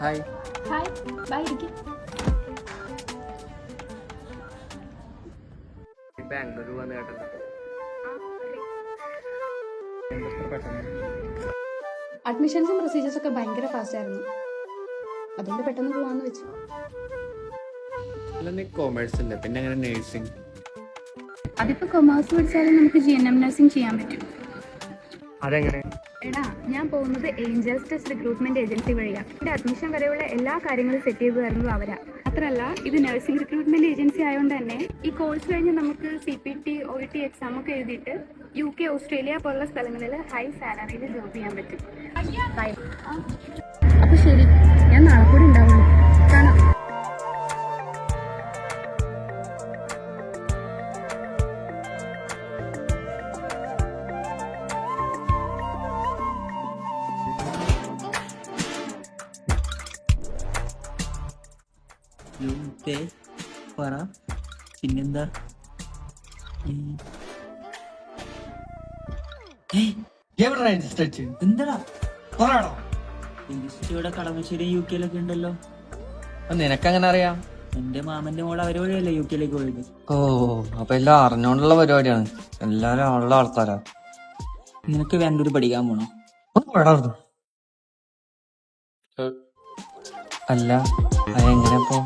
Hi. Hi. By ഇരിക്കും. ബാംഗ്ലൂർ വന്ന് കേട്ടോ അഡ്മിഷൻസും പ്രൊസീജിയേഴ്സ് ഒക്കെ ഭയങ്കര ഫാസ്റ്റ് ആയിരുന്നു. അതുകൊണ്ട് പെട്ടെന്ന് പോവാന്ന് വെച്ചു. അല്ല നീ കോമേഴ്സ് അല്ലേ പിന്നെ അങ്ങനെ നേഴ്സിംഗ് അതിപ്പോ കൊമേഴ്സ് പഠിച്ചാലും നമുക്ക് ജി എൻ എം നഴ്സിംഗ് ചെയ്യാൻ പറ്റും. അതെങ്ങനെ? എടാ ഞാൻ പോകുന്നത് ഏഞ്ചൽസ് ടെസ്റ്റ് റിക്രൂട്ട്മെന്റ് ഏജൻസി വഴിയാണ് എന്റെ അഡ്മിഷൻ വരെയുള്ള എല്ലാ കാര്യങ്ങളും സെറ്റ് ചെയ്ത് തരുന്നത് അവരാ. മാത്രമല്ല ഇത് നഴ്സിംഗ് റിക്രൂട്ട്മെന്റ് ഏജൻസി ആയതുകൊണ്ട് തന്നെ ഈ കോഴ്സ് കഴിഞ്ഞ് നമുക്ക് C P T O T exam ഒക്കെ എഴുതിയിട്ട് യു കെ ഓസ്ട്രേലിയ പോലുള്ള സ്ഥലങ്ങളിൽ ഹൈ സാലറിയിൽ ജോബ് ചെയ്യാൻ പറ്റും. അപ്പൊ ശരി ഞാൻ നാളെ കൂടി ഉണ്ടാവുള്ളൂ യൂത്തെ പറ. പിന്നെന്താ? എന്താടാ? യു കെയിലൊക്കെ ഉണ്ടല്ലോ. നിനക്കങ്ങനെ അറിയാം? എന്റെ മാമന്റെ മോൾ അവർ വഴിയല്ലേ യു കെയിലേക്ക് പോയത്? ഓ അപ്പൊ എല്ലാം അറിഞ്ഞോണ്ടുള്ള പരിപാടിയാണ്. എല്ലാരും ഉള്ള ആൾക്കാരാ. നിനക്ക് വേണ്ടൊരു പഠിക്കാൻ പോണോ. അല്ല അതെങ്ങനെ ഇപ്പൊ